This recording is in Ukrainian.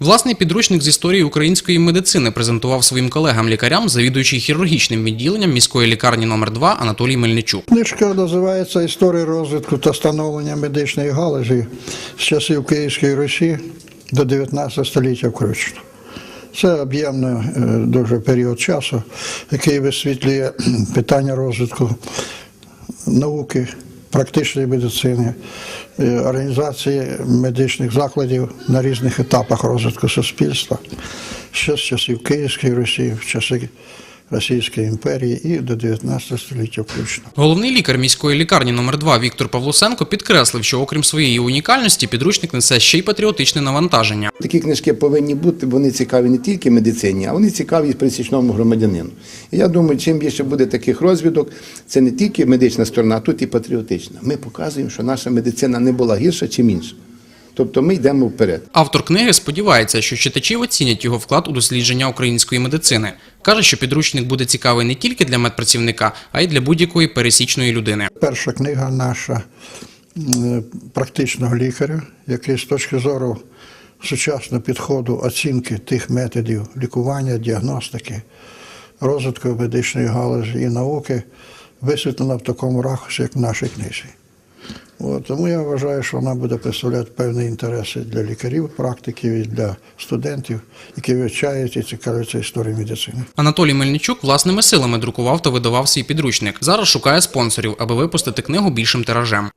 Власний підручник з історії української медицини презентував своїм колегам-лікарям завідуючий хірургічним відділенням міської лікарні номер 2 Анатолій Мельничук. Книжка називається Історія розвитку та становлення медичної галузі з часів Київської Русі до 19 століття включно. Це об'ємний е, дуже період часу, який висвітлює питання розвитку науки, практичної медицини, е, організації медичних закладів на різних етапах розвитку суспільства, ще з часів Київської Русі, в часи Російської імперії і до 19 століття включно. Головний лікар міської лікарні номер 2 Віктор Павлусенко підкреслив, що окрім своєї унікальності, підручник несе ще й патріотичне навантаження. Такі книжки повинні бути, вони цікаві не тільки медицині, а вони цікаві і пересічному громадянину. І я думаю, чим більше буде таких розвідок, це не тільки медична сторона, а тут і патріотична. Ми показуємо, що наша медицина не була гірша, чим інша. Тобто ми йдемо вперед. Автор книги сподівається, що читачі оцінять його вклад у дослідження української медицини. Каже, що підручник буде цікавий не тільки для медпрацівника, а й для будь-якої пересічної людини. Перша книга наша практичного лікаря, який з точки зору сучасного підходу оцінки тих методів лікування, діагностики, розвитку медичної галузі і науки висвітлена в такому ракурсі, як в нашій книзі. Тому я вважаю, що вона буде представляти певні інтереси для лікарів, практиків і для студентів, які вивчають і цікавляться історією медицини. Анатолій Мельничук власними силами друкував та видавав свій підручник. Зараз шукає спонсорів, аби випустити книгу більшим тиражем.